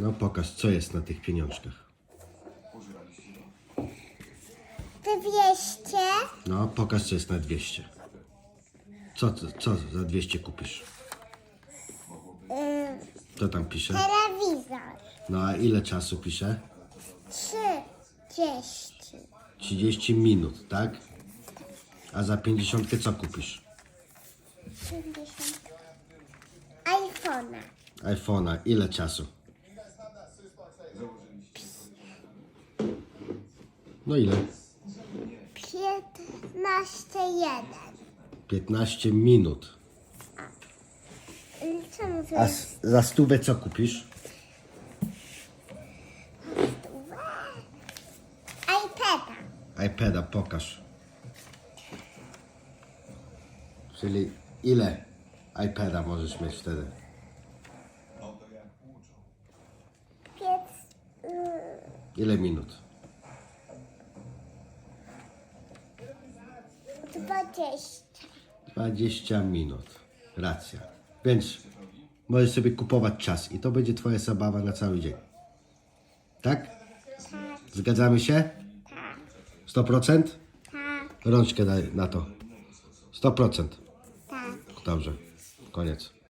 No pokaż, co jest na tych pieniążkach. 200, No, pokaż, co jest na 200. Co, co, co za 200 kupisz? y, Co tam pisze? telewizor. No, a ile czasu pisze? 30, 30 minut, tak? A za 50 co kupisz? 50. iPhone'a. iPhone'a, ile czasu? No ile? 15, 1. 15 minut. Co mówię? A s- za stówę co kupisz? iPada. iPada, pokaż. Czyli ile iPada możesz mieć wtedy? Piec, y, Ile minut? 20. 20 minut. Racja. Więc możesz sobie kupować czas i to będzie twoja zabawa na cały dzień. Tak? Tak, Zgadzamy się? tak, 100%? tak, Rączkę daj na to. 100%. tak. Dobrze. Koniec.